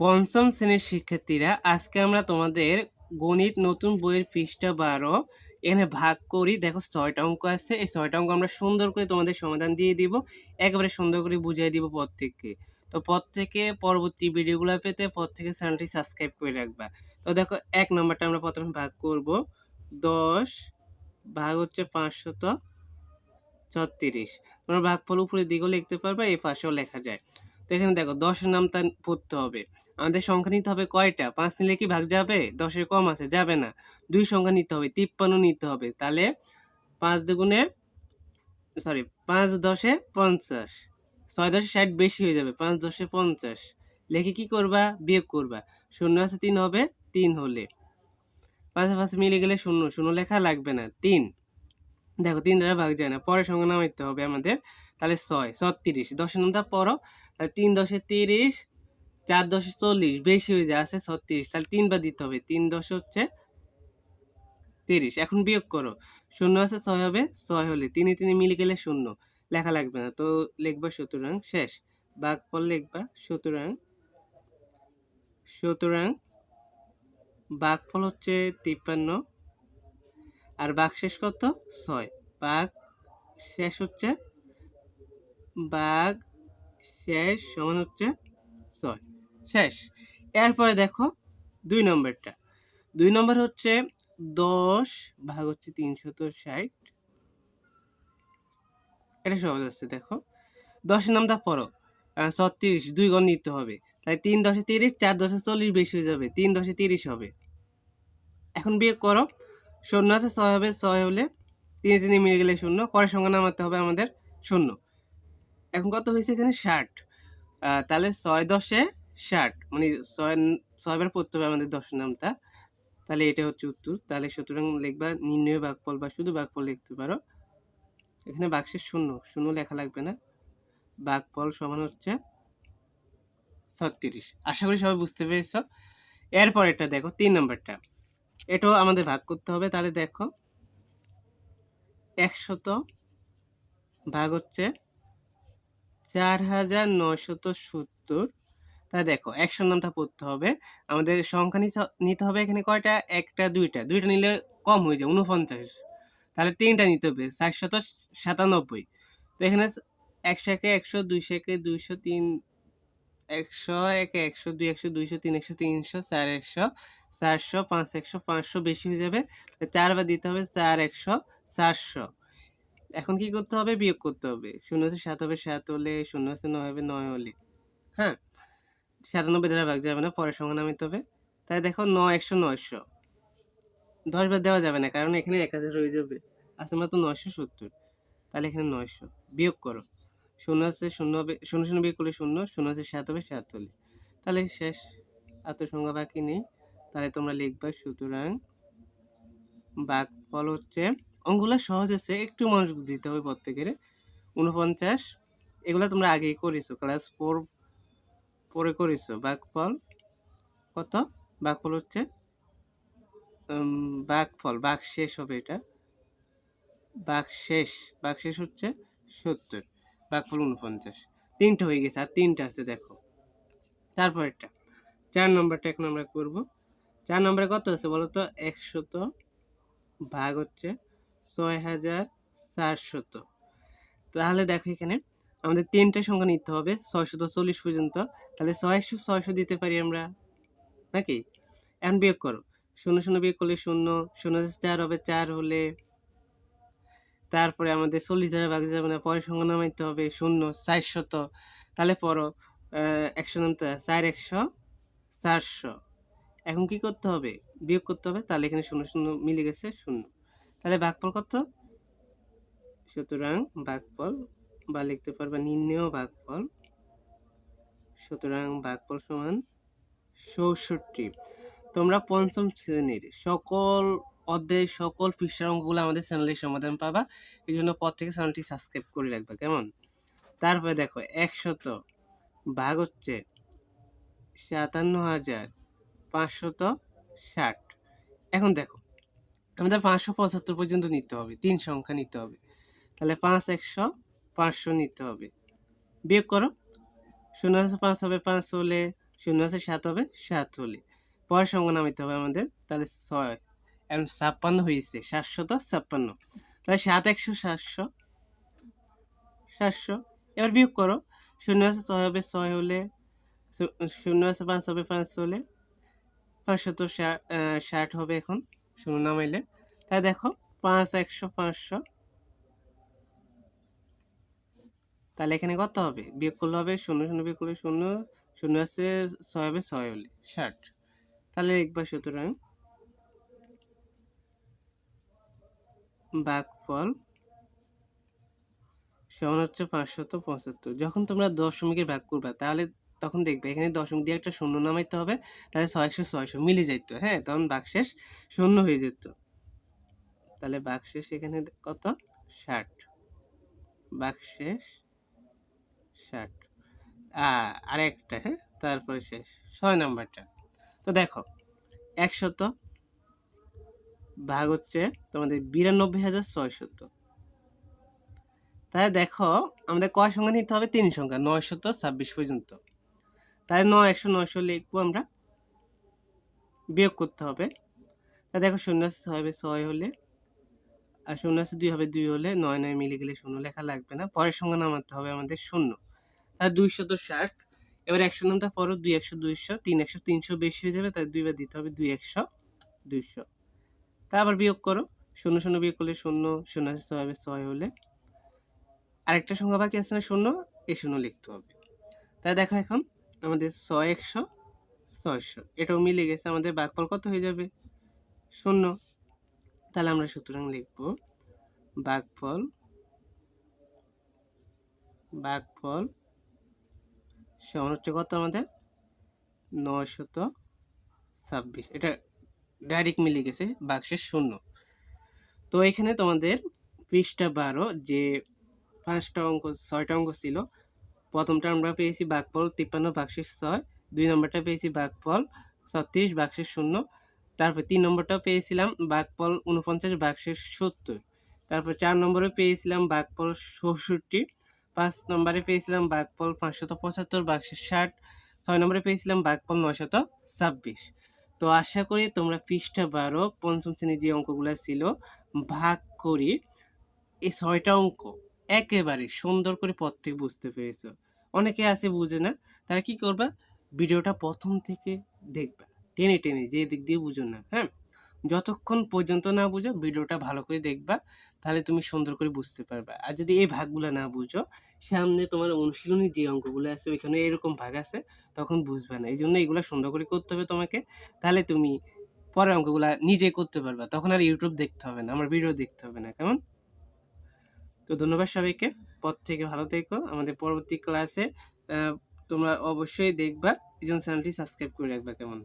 পঞ্চম শ্রেণির শিক্ষার্থীরা, আজকে আমরা তোমাদের গণিত নতুন বইয়ের পৃষ্ঠা বারো, এখানে ভাগ করি। দেখো ছয়টা অঙ্ক আছে, এই ছয়টা অঙ্ক আমরা সুন্দর করে তোমাদের সমাধান দিয়ে দিব, একেবারে সুন্দর করে বুঝিয়ে দিব থেকে তো পর থেকে পরবর্তী ভিডিওগুলো পেতে পর থেকে চ্যানেলটি সাবস্ক্রাইব করে রাখবা। তো দেখো, এক নম্বরটা আমরা প্রথমে ভাগ করব। দশ ভাগ হচ্ছে পাঁচশত ছত্রিশ। তোমরা ভাগ ভাগফল উপরের দিকেও লিখতে পারবে, এই পাশেও লেখা যায়। তো এখানে দেখো, দশের নামটা পড়তে হবে। আমাদের সংখ্যা নিতে হবে কয়টা? পাঁচ নিলে কি ভাগ যাবে? দশের কম আছে, যাবে না। দুই সংখ্যা নিতে হবে, তিপ্পান্ন নিতে হবে। তাহলে পাঁচ দুগুণে সরি পাঁচ দশে পঞ্চাশ। ছয় দশে ষাট বেশি হয়ে যাবে, পাঁচ দশে পঞ্চাশ। লেখে কি করবা? বিয়োগ করবা। শূন্য আছে, তিন হবে, তিন হলে। পাঁচে পাঁচে মিলে গেলে শূন্য শূন্য লেখা লাগবে না, তিন। দেখো, তিন দ্বারা ভাগ যায় না, পরের সঙ্গে নামাইতে হবে আমাদের। তাহলে ছয়, ছত্রিশ। দশের নামটা তাহলে তিন দশে তিরিশ, চার দশে চল্লিশ, বেশি হয়ে যায়, আছে ছত্রিশ। তাহলে তিনবার দিতে হবে, তিন দশ হচ্ছে তিরিশ। এখন বিয়োগ করো, শূন্য আছে ছয় হবে, ছয় হলে তিনে তিনে মিলে গেলে শূন্য, লেখা লাগবে না। তো লিখবা সুতরাং, শেষ। বাঘ পর লিখবা, সুতরাং সুতরাং বাঘফল হচ্ছে তিপ্পান্ন, আর বাঘ শেষ কত? ছয়। বাঘ শেষ হচ্ছে বাঘ শেষ, সমান হচ্ছে ছয়। শেষ। এরপরে দেখো দুই নম্বরটা। দুই নম্বর হচ্ছে দশ ভাগ হচ্ছে তিনশত ষাট। এটা সহজ আছে, দেখো। দশের নামটা পড়ো। ছত্রিশ, দুই গণ নিতে হবে। তাই তিন দশে তিরিশ, চার দশে চল্লিশ বেশি হয়ে যাবে। তিন দশে তিরিশ হবে। এখন বিয়ে করো। শূন্য আছে, ছয় হবে, ছয় হলে তিনে তিনে মিলে গেলে শূন্য। পরের সংখ্যা নামাতে হবে আমাদের শূন্য। এখন কত হয়েছে এখানে? ষাট। তাহলে ছয় দশে ষাট। মানে ছয় ছয়বার পড়তে হবে আমাদের দশ নামটা। তাহলে এটা হচ্ছে উত্তর। তাহলে সুতরাং লিখবা নির্ণয় বাঘফল বা শুধু বাঘফল লিখতে পারো। এখানে বাক্সের শূন্য। শূন্য লেখা লাগবে না। বাঘফল সমান হচ্ছে ছত্রিশ। আশা করি সবাই বুঝতে পেরেছ। এরপর এটা দেখো, তিন নম্বরটা। এটাও আমাদের ভাগ করতে হবে। তাহলে দেখো, একশত ভাগ হচ্ছে চার হাজার নয়শত সত্তর। তা দেখো, একশো নামটা পড়তে হবে। আমাদের সংখ্যা নিতে- হবে এখানে কয়টা? একটা, দুইটা। দুইটা নিলে কম হয়ে যায় উনপঞ্চাশ তাহলে তিনটা নিতে হবে, চারশত সাতানব্বই। তো এখানে একশো একে একশো, দুইশো একে দুইশো তিন, একশো একে একশো, দুই একশো, দুইশো তিন একশো, তিনশো, চার একশো, চারশো, পাঁচ একশো, পাঁচশো বেশি হয়ে যাবে। চারবার দিতে হবে, চার একশো, চারশো। এখন কি করতে হবে? বিয়োগ করতে হবে। শূন্য আছে সাত হবে সাত হলে, শূন্য আছে নয় হবে নয় হলে। হ্যাঁ? সাতানব্বই দ্বারা ভাগ যাবে না, পরের সঙ্গে নামিতে হবে। তাই দেখো নয়, একশো, নয়শো। দশ বার দেওয়া যাবে না, কারণ এখানে এক হাজার হয়ে যাবে। আছে মাত্র নয়শো সত্তর। তাহলে এখানে নয়শো। বিয়োগ করো। শূন্য আছে শূন্য হবে, শূন্য শূন্য বিয়োগ করলে শূন্য শূন্য আছে সাত হবে সাত হলে। তাহলে শেষ। এত সংখ্যা বাকি নেই। তাহলে তোমরা লিখবা সুতরাং বাঘ ফল হচ্ছে অঙ্কগুলো সহজ আছে, একটু মনোযোগ দিতে হবে প্রত্যেকের উনপঞ্চাশ এগুলো তোমরা আগেই করেছ ক্লাস ফোর পরে করেছ। বাঘফল কত? বাঘফল হচ্ছে বাঘফল বাঘ শেষ হবে এটা। বাঘ শেষ বাঘ শেষ হচ্ছে সত্তর বাঘফল উনপঞ্চাশ তিনটা হয়ে গেছে, আর তিনটা আছে, দেখো। তারপর এটা চার নম্বরটা এখন আমরা করব। চার নম্বরে কত আছে বলো তো একশত ভাগ হচ্ছে ছয় হাজার চারশত। তাহলে দেখো এখানে আমাদের তিনটা সংখ্যা নিতে হবে, ছয়শত চল্লিশ পর্যন্ত। তাহলে ছয়শো ছয়শো দিতে পারি আমরা, নাকি? এখন বিয়োগ করো, শূন্য শূন্য বিয়োগ করলে শূন্য শূন্য চার হবে, চার হলে তারপরে আমাদের চল্লিশ হাজার ভাগ যাবে না পরে সংখ্যা নামাইতে হবে শূন্য, চারশত। তাহলে পরো একশো নামতে চার একশো, চারশো। এখন কি করতে হবে? বিয়োগ করতে হবে, তাহলে এখানে শূন্য শূন্য মিলে গেছে শূন্য। তাহলে ভাগফল কত? সুতরাং ভাগফল বা লিখতে পারবা নির্ণেয় ভাগফল সুতরাং ভাগফল সমান চৌষট্টি। তোমরা পঞ্চম শ্রেণির সকল অধ্যায়ের সকল পৃষ্ঠার অঙ্কগুলো আমাদের চ্যানেলে সমাধান পাবা। এই জন্য পর থেকে চ্যানেলটি সাবস্ক্রাইব করে রাখবা, কেমন? তারপরে দেখো, একশত ভাগ হচ্ছে সাতান্ন হাজার পাঁচশত ষাট। এখন দেখো আমাদের পাঁচশো পঁচাত্তর পর্যন্ত নিতে হবে, তিন সংখ্যা নিতে হবে। তাহলে পাঁচ একশো, পাঁচশো নিতে হবে। বিয়োগ করো, শূন্য আছে পাঁচ হবে, পাঁচ হলে শূন্য আছে সাত হবে, সাত হলে। পরের সংখ্যা নামাইতে হবে আমাদের, তাহলে ছয়। এখন ছাপ্পান্ন হয়েছে সাতশত ছাপ্পান্ন। তাহলে সাত একশো, সাতশো সাতশো। এবার বিয়োগ করো, শূন্য আছে ছয় হবে, ছয় হলে, শূন্য আছে পাঁচ হবে, পাঁচ হলে। পাঁচশত ষাট হবে এখন। শূন্য নামাইলে তাই দেখো, পাঁচ, একশো, পাঁচশো। তাহলে এখানে কত হবে? বিয়োগ করলে হবে শূন্য শূন্য বিয়োগ করলে শূন্য শূন্য আছে ছয় হবে ছয় হলে, ষাট। তাহলে লিখবা সুতরাং বাঘফল সমান হচ্ছে পাঁচশত পঁচাত্তর। যখন তোমরা দশমিকের ভাগ করবা, তাহলে তখন দেখবে এখানে দশমিক দিয়ে একটা শূন্য নামাইতে হবে, তাহলে ছয়শো ছয়শো মিলে যেত হ্যাঁ? তখন বাকশেষ শূন্য হয়ে যেত। তাহলে বাকশেষ এখানে কত? ষাট। বাকশেষ ষাট। আর একটা হ্যাঁ? তারপরে শেষ। ছয় নাম্বারটা। তো দেখো, একশত ভাগ হচ্ছে তোমাদের বিরানব্বই হাজার ছয়শত। তাহলে দেখো, আমাদের কয় সংখ্যা নিতে হবে? তিন সংখ্যা, নয়শত ছাব্বিশ পর্যন্ত। তাহলে নয়, একশো নয়শো লিখব আমরা। বিয়োগ করতে হবে। তা দেখো শূন্য আছে ছয় হবে, ছয় হলে, আর শূন্য আছে দুই হবে, দুই হলে নয় নয় মিলে গেলে শূন্য লেখা লাগবে না। পরের সংখ্যা নামাতে হবে আমাদের শূন্য। তাহলে দুইশত ষাট, এবার একশো নামটা পরও দুই একশো দুইশো, তিন একশো তিনশো বেশি হয়ে যাবে তাই দুইবার দিতে হবে দুই একশো দুইশো। তা আবার বিয়োগ করো, শূন্য শূন্য বিয়োগ করলে শূন্য শূন্য আছে ছয় হবে, ছয় হলে। আরেকটা সংখ্যা বাকি আছে না, শূন্য, এ শূন্য লিখতে হবে। তাই দেখো এখন। আমাদের ছয় একশো ছয়শো। এটাও মিলে গেছে, আমাদের বাঘফল কত হয়ে যাবে? শূন্য। তাহলে আমরা সুতরাং লিখব বাঘফল বাঘফল সমান হচ্ছে কত আমাদের? নয়শত ছাব্বিশ। এটা ডাইরেক্ট মিলে গেছে বাক্সের শূন্য। তো এখানে তোমাদের পৃষ্ঠা বারো যে পাঁচটা অঙ্ক, ছয়টা অঙ্ক ছিল প্রথমটা আমরা পেয়েছি বাঘফল তিপ্পান্ন বাক্সের ছয়। দুই নম্বরটা পেয়েছি বাঘফল ছত্রিশ বাক্সের শূন্য। তারপর তিন নম্বরটা পেয়েছিলাম বাঘফল উনপঞ্চাশ বাক্সের সত্তর। তারপর চার নম্বরে পেয়েছিলাম বাঘফল চৌষট্টি। পাঁচ নম্বরে পেয়েছিলাম বাঘফল পাঁচশত পঁচাত্তর বাক্সের ষাট। ছয় নম্বরে পেয়েছিলাম বাঘফল নয়শত ছাব্বিশ। তো আশা করি তোমরা পৃষ্ঠা বারো, পঞ্চম শ্রেণির যে অঙ্কগুলো ছিল, ভাগ করি এই ছয়টা অঙ্ক একেবারে সুন্দর করে পথ থেকে বুঝতে পেরেছ। অনেকে আছে বুঝে না, তারা কি করবা? ভিডিওটা প্রথম থেকে দেখবা। টেনে টেনে যে দিক দিয়ে বুঝো না হ্যাঁ? যতক্ষণ পর্যন্ত না বুঝো, ভিডিওটা ভালো করে দেখবা, তাহলে তুমি সুন্দর করে বুঝতে পারবা। আর যদি এই ভাগগুলো না বুঝো, সামনে তোমার অনুশীলনী যে অঙ্কগুলো আছে, ওইখানে এরকম ভাগ আছে, তখন বুঝবে না। এই জন্য এগুলো সুন্দর করে করতে হবে তোমাকে। তাহলে তুমি পরের অঙ্কগুলা নিজে করতে পারবা। তখন আর ইউটিউব দেখতে হবে না, আমার ভিডিও দেখতে হবে না, কেমন? তো ধন্যবাদ সবাইকে। পথ থেকে ভালো থেকো। আমাদের পরবর্তী ক্লাসে তোমরা অবশ্যই দেখবা। এই জন্য চ্যানেলটি সাবস্ক্রাইব করে রাখবা কেমন?